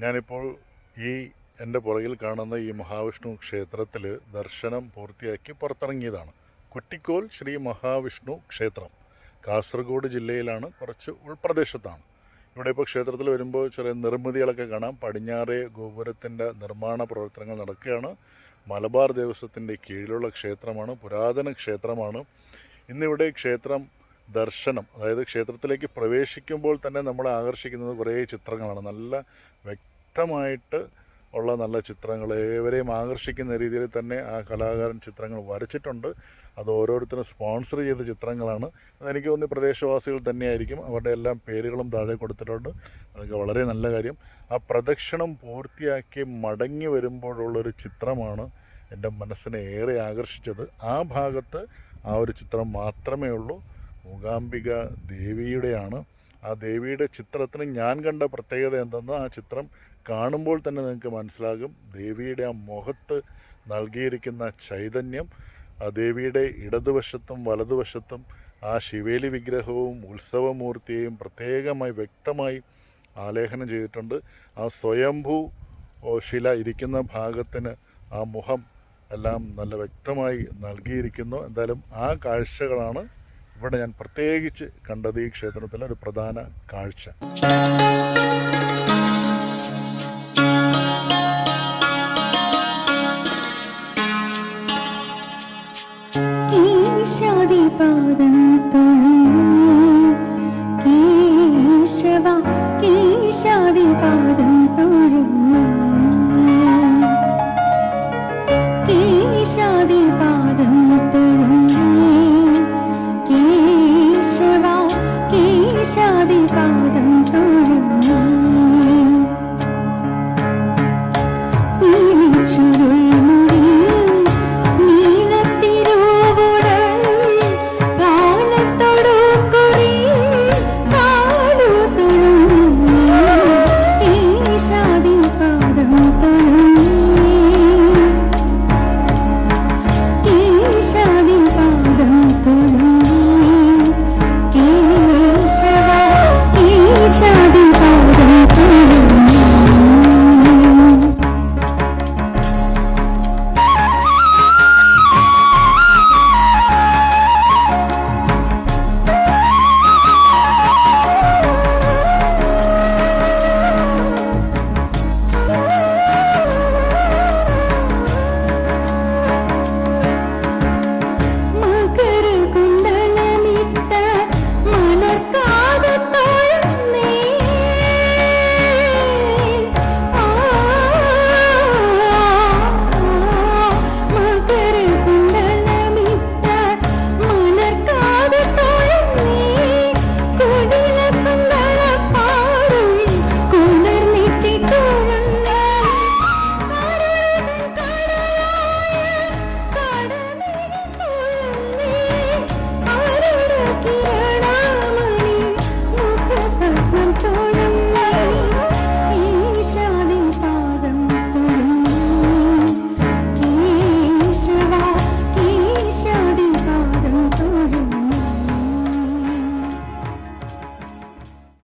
ഞാനിപ്പോൾ ഈ എന്റെ പുറകിൽ കാണുന്ന ഈ മഹാവിഷ്ണു ക്ഷേത്രത്തിൽ ദർശനം പൂർത്തിയാക്കി പുറത്തിറങ്ങിയതാണ്. കുറ്റിക്കോൽ ശ്രീ മഹാവിഷ്ണു ക്ഷേത്രം. കാസർഗോഡ് ജില്ലയിലാണ് കുറച്ച് ഉൾപ്രദേശത്താണ്. ഇവിടെ ഇപ്പോൾ ക്ഷേത്രത്തിൽ വരുമ്പോൾ ചെറിയ നിർമ്മിതികളൊക്കെ കാണാം. പടിഞ്ഞാറേ ഗോപുരത്തിന്റെ നിർമ്മാണ പ്രവർത്തനങ്ങൾ നടക്കുകയാണ്. മലബാർ ദേവസ്വത്തിന്റെ കീഴിലുള്ള ക്ഷേത്രമാണ് പുരാതന ക്ഷേത്രമാണ്. ഇന്നിവിടെ ക്ഷേത്രം ദർശനം അതായത് ക്ഷേത്രത്തിലേക്ക് പ്രവേശിക്കുമ്പോൾ തന്നെ നമ്മളെ ആകർഷിക്കുന്നത് കുറേ ചിത്രങ്ങളാണ്. നല്ല വ്യക്തമായിട്ട് ഉള്ള നല്ല ചിത്രങ്ങൾ ഏവരെയും ആകർഷിക്കുന്ന രീതിയിൽ തന്നെ ആ കലാകാരൻ ചിത്രങ്ങൾ വരച്ചിട്ടുണ്ട്. അത് ഓരോരുത്തരും സ്പോൺസർ ചെയ്ത ചിത്രങ്ങളാണ്. അതെനിക്ക് തോന്നുന്നു പ്രദേശവാസികൾ തന്നെയായിരിക്കും. അവരുടെ എല്ലാം പേരുകളും താഴെ കൊടുത്തിട്ടുണ്ട്. അതൊക്കെ വളരെ നല്ല കാര്യം. ആ പ്രദക്ഷിണം പൂർത്തിയാക്കി മടങ്ങി വരുമ്പോഴുള്ളൊരു ചിത്രമാണ് എന്റെ മനസ്സിനെ ഏറെ ആകർഷിച്ചത്. ആ ഭാഗത്ത് ആ ഒരു ചിത്രം മാത്രമേ ഉള്ളൂ. മൂകാംബിക ദേവിയുടെയാണ്. ആ ദേവിയുടെ ചിത്രത്തിന് ഞാൻ കണ്ട പ്രത്യേകത എന്തെന്ന് ആ ചിത്രം കാണുമ്പോൾ തന്നെ നിങ്ങൾക്ക് മനസ്സിലാകും. ദേവിയുടെ ആ മുഖത്ത് നൽകിയിരിക്കുന്ന ചൈതന്യം ആ ദേവിയുടെ ഇടതുവശത്തും വലതുവശത്തും ആ ശിവേലി വിഗ്രഹവും ഉത്സവമൂർത്തിയെയും പ്രത്യേകമായി വ്യക്തമായി ആലേഖനം ചെയ്തിട്ടുണ്ട്. ആ സ്വയംഭൂ ശില ഇരിക്കുന്ന ഭാഗത്തിന് ആ മുഖം എല്ലാം നല്ല വ്യക്തമായി നൽകിയിരിക്കുന്നു. എന്തായാലും ആ കാഴ്ചകളാണ് ഇവിടെ ഞാൻ പ്രത്യേകിച്ച് കണ്ടത് ഈ ക്ഷേത്രത്തിലെ ഒരു പ്രധാന കാഴ്ച. പാദം കേശവ കേശാദി പാദം